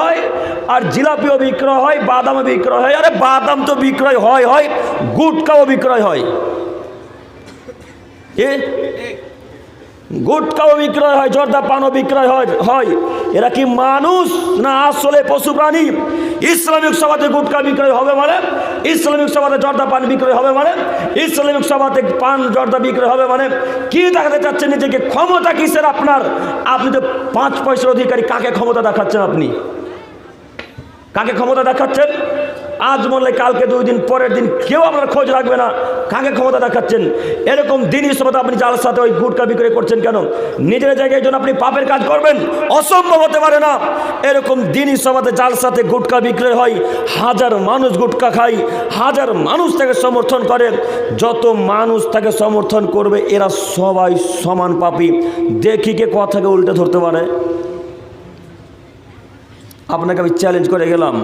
হয়, আর জিলাপিও বিক্রয় হয়, বাদামও বিক্রয় হয়। আরে বাদাম তো বিক্রয় হয় হয়, গুটকাও বিক্রয় হয়। এ গুটকাও বিক্রয় হয়, জর্দা পানও বিক্রয় হয় হয়। এরা কি মানুষ না আসলে পশু প্রাণী? ইসলামিক সভাতে গুটকা বিক্রয় হবে মানে? ইসলামিক সভাতে জর্দা পান বিক্রয় হবে মানে? ইসলামিক সভাতে পান জর্দা বিক্রয় হবে মানে? কি দেখাতে চাচ্ছেন নিজেকে? ক্ষমতা কিসের আপনার? আপনি তো পাঁচ পয়সার অধিকারী, কাকে ক্ষমতা দেখাচ্ছেন আপনি? কাকে ক্ষমতা দেখাচ্ছেন? আজ বললে কালকে দুই দিন পরের দিন কেউ আপনার খোঁজ রাখবে না। কাকে ক্ষমতা দেখাচ্ছেন? এরকম দিনই সভাতে আপনি যার সাথে ওই গুটকা বিক্রি করছেন কেন? নিজের জায়গায় জন্য আপনি পাপের কাজ করবেন, অসম্ভব হতে পারে না। এরকম দিনই সভাতে যার সাথে গুটকা বিক্রয় হয়। হাজার মানুষ গুটকা খায়, হাজার মানুষ তাকে সমর্থন করে। যত মানুষ তাকে সমর্থন করবে, এরা সবাই সমান পাপি। দেখি কে কথাকে উল্টে ধরতে পারে। আপনাকে আমি চ্যালেঞ্জ করে গেলাম।